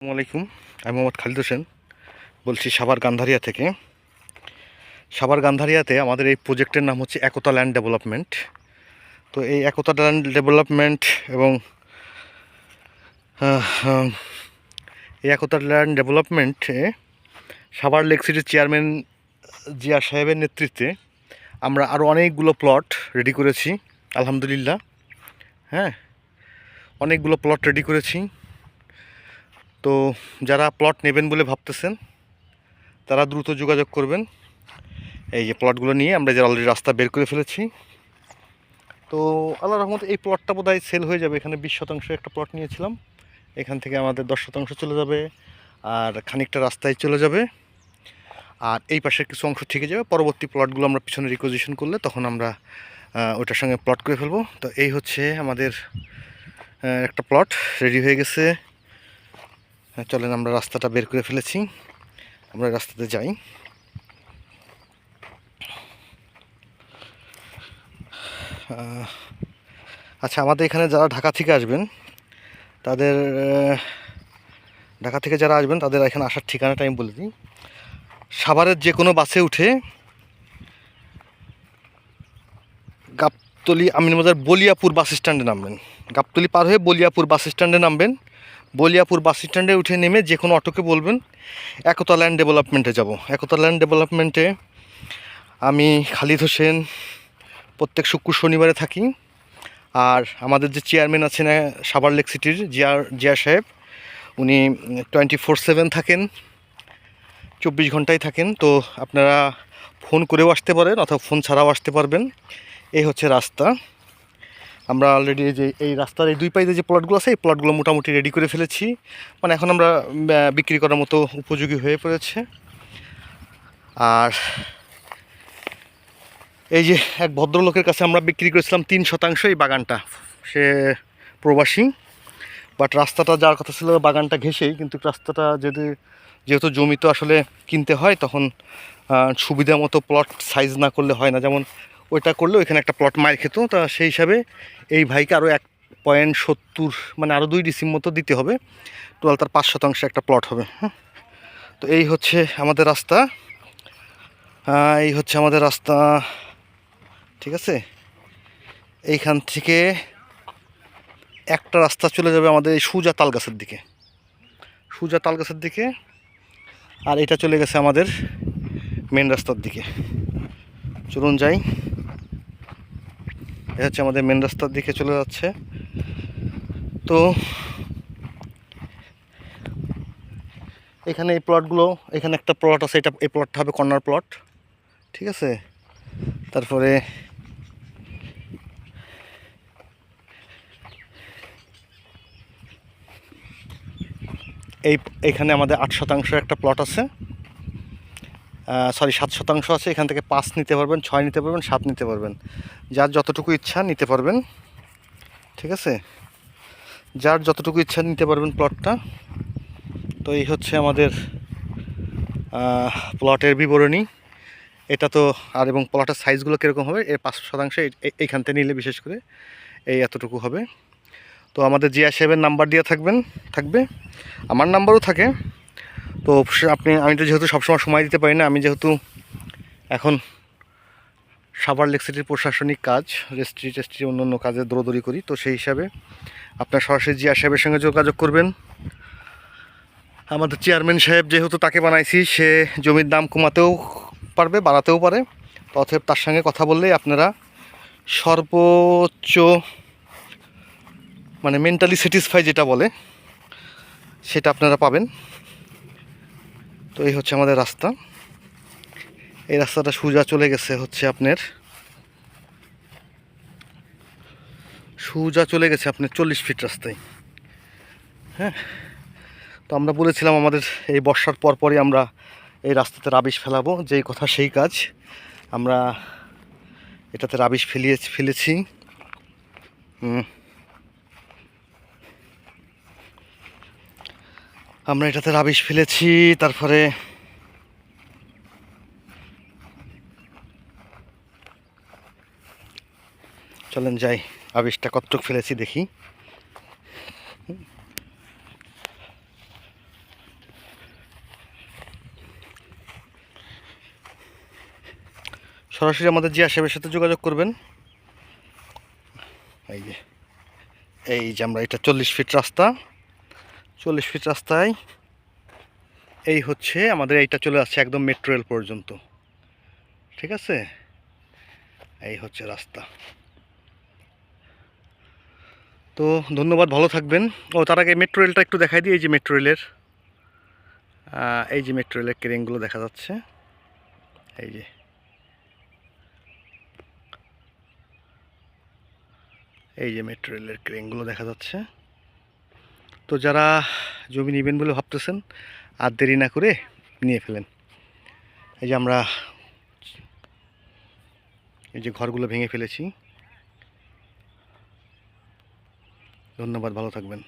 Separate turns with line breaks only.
আসসালামু আলাইকুম। আমি মোহাম্মদ খালিদ হোসেন। বলছি সাভার গান্ধারিয়া থেকে। সাভার গান্ধারিয়াতে আমাদের এই প্রজেক্টের নাম হচ্ছে একতা ল্যান্ড ডেভেলপমেন্ট। তো এই একতা ল্যান্ড ডেভেলপমেন্ট এবং এই একতা ল্যান্ড ডেভেলপমেন্টে সাভার লেক সিটির চেয়ারম্যান জিয়া সাহেবের নেতৃত্বে আমরা আরও অনেকগুলো প্লট রেডি করেছি, আলহামদুলিল্লাহ। হ্যাঁ অনেকগুলো প্লট রেডি করেছি। তো যারা প্লট নেবেন বলে ভাবতেছেন তারা দ্রুত যোগাযোগ করবেন। এই যে প্লটগুলো নিয়ে আমরা যে অলরেডি রাস্তা বের করে ফেলেছি। তো আল্লাহ রহমত এই প্লটটা বোধহয় সেল হয়ে যাবে। এখানে বিশ শতাংশ একটা প্লট নিয়েছিলাম। এখান থেকে আমাদের দশ শতাংশ চলে যাবে আর খানিকটা রাস্তায় চলে যাবে। আর এই পাশের কিছু অংশ থেকে যাবে। পরবর্তী প্লটগুলো আমরা পিছনে রিকোজিশন করলে তখন আমরা আহ, ওইটার সঙ্গে প্লট করে ফেলব। তো এই হচ্ছে আমাদের একটা প্লট রেডি হয়ে গেছে। চলেন আমরা রাস্তাটা বের করে ফেলেছি। আমরা রাস্তাতে যাই। আচ্ছা আমাদের এখানে যারা ঢাকা থেকে আসবেন, তাদের ঢাকা থেকে যারা আসবেন, তাদের এখানে আসার ঠিকানাটা আমি বলে দিই। সাভারের যে কোনো বাসে উঠে গাবতলি আমিনবাজার বলিয়াপুর বাস স্ট্যান্ডে নামবেন। গাবতলি পার হয়ে বলিয়াপুর বাস স্ট্যান্ডে নামবেন। বলিয়াপুর বাস স্ট্যান্ডে উঠে নেমে যে কোনো অটোকে বলবেন, একতা ল্যান্ড ডেভেলপমেন্টে যাব। একতা ল্যান্ড ডেভেলপমেন্টে আমি খালিদ হোসেন, প্রত্যেক শুক্র শনিবারে থাকি। আর আমাদের যে চেয়ারম্যান আছেন সাভার লেক সিটির জিয়ার, জিয়া সাহেব, উনি টোয়েন্টি ফোর সেভেন থাকেন, চব্বিশ ঘন্টায় থাকেন। তো আপনারা ফোন করেও আসতে পারেন, অথবা ফোন ছাড়াও আসতে পারবেন। এই হচ্ছে রাস্তা। আমরা অলরেডি যে, এই রাস্তার এই দুই পাইতে যে প্লটগুলো আছে, এই প্লটগুলো মোটামুটি রেডি করে ফেলেছি। মানে এখন আমরা বিক্রি করার মতো উপযোগী হয়ে পড়েছে। আর এই যে এক ভদ্রলোকের কাছে আমরা বিক্রি করেছিলাম তিন শতাংশ এই বাগানটা। সে প্রবাসী বাট রাস্তাটা যার কথা ছিল বাগানটা ঘেঁষেই কিন্তু রাস্তাটা যদি, যেহেতু জমি তো আসলে কিনতে হয়, তখন সুবিধা মতো প্লট সাইজ না করলে হয় না। যেমন ওইটা করলে ওইখানে একটা প্লট মার খেত, তা সেই হিসাবে এই ভাইকে আরও এক পয়েন্ট সত্তর মানে আরও দুই ডিসিম মতো দিতে হবে। টোটাল তার পাঁচ শতাংশ একটা প্লট হবে হ্যাঁ তো এই হচ্ছে আমাদের রাস্তা। এই হচ্ছে আমাদের রাস্তা, ঠিক আছে? এইখান থেকে একটা রাস্তা চলে যাবে আমাদের এই সুজা তাল গাছের দিকে। সুজা তাল গাছের দিকে, আর এটা চলে গেছে আমাদের মেন রাস্তার দিকে। চলুন যাই। এটা হচ্ছে আমাদের মেন রাস্তার দিকে চলে যাচ্ছে। তো এখানে এই প্লটগুলো এখানে একটা প্লট আছে, এটা, এই প্লটটা হবে কর্নার প্লট ঠিক আছে? তারপরে এই, এখানে আমাদের আট শতাংশ একটা প্লট আছে। সরি সাত শতাংশ আছে, এখান থেকে পাঁচ নিতে পারবেন, ছয় নিতে পারবেন, সাত নিতে পারবেন। যার যতটুকু ইচ্ছা নিতে পারবেন, ঠিক আছে? যার যতটুকু ইচ্ছা নিতে পারবেন প্লটটা তো এই হচ্ছে আমাদের প্লটের বিবরণী। এটা তো আর এবং প্লটের সাইজগুলো কীরকম হবে, এর পাঁচ শতাংশ এই- এই- এইখান থেকে নিলে বিশেষ করে এই এতটুকু হবে। তো আমাদের জিয়া সাহেবের নাম্বার দেওয়া থাকবেন, থাকবে। আমার নাম্বারও থাকে। তো আপনি, আমি তো যেহেতু সবসময় সময় দিতে পারি না, আমি যেহেতু এখন সাভার লেক সিটির প্রশাসনিক কাজ রেস্ট্রি টেস্ট্রি অন্য অন্য কাজে দৌড়দৌড়ি করি, তো সেই হিসাবে আপনার সরাসরি জিয়া সাহেবের সঙ্গে যোগাযোগ করবেন। আমাদের চেয়ারম্যান সাহেব যেহেতু তাকে বানাইছি, সে জমির দাম কমাতেও পারবে, বাড়াতেও পারে অতএব তার সঙ্গে কথা বললেই আপনারা সর্বোচ্চ মানে মেন্টালি স্যাটিসফাই যেটা বলে, সেটা আপনারা পাবেন। তো এই হচ্ছে আমাদের রাস্তা। এই রাস্তাটা সোজা চলে গেছে হচ্ছে আপনার। সোজা চলে গেছে আপনার চল্লিশ ফিট রাস্তায়। হ্যাঁ? তো আমরা বলেছিলাম আমাদের এই বর্ষার পরপরই আমরা এই রাস্তাতে রাবিশ ফেলাবো, যেই কথা সেই কাজ। আমরা এটাতে রাবিশ ফেলিয়ে ফেলেছি। হুম। আমরা এটাতে রাবিশ ফেলেছি, তারপরে চলেন যাই আবিষটা কতটুক ফেলেছি দেখি। সরাসরি আমাদের জিয়া সাহেবের সাথে যোগাযোগ করবেন। এই যে এই যে আমরা এটা চল্লিশ ফিট রাস্তা। চল্লিশ ফিট রাস্তায়। এই হচ্ছে আমাদের, এইটা চলে আসছে একদম মেট্রো রেল পর্যন্ত। ঠিক আছে? এই হচ্ছে রাস্তা। তো ধন্যবাদ, ভালো থাকবেন। ও, তার আগে মেট্রো রেলটা একটু দেখাই দিই, এই যে মেট্রো রেলের এই যে মেট্রো রেলের ক্রেনগুলো দেখা যাচ্ছে। এই যে। এই যে মেট্রো রেলের ক্রেনগুলো দেখা যাচ্ছে। তো যারা জমি নেবেন বলে ভাবতেছেন, আর দেরি না করে নিয়ে ফেলেন। এই যে আমরা এই যে ঘরগুলো ভেঙে ফেলেছি। ধন্যবাদ, ভালো থাকবেন।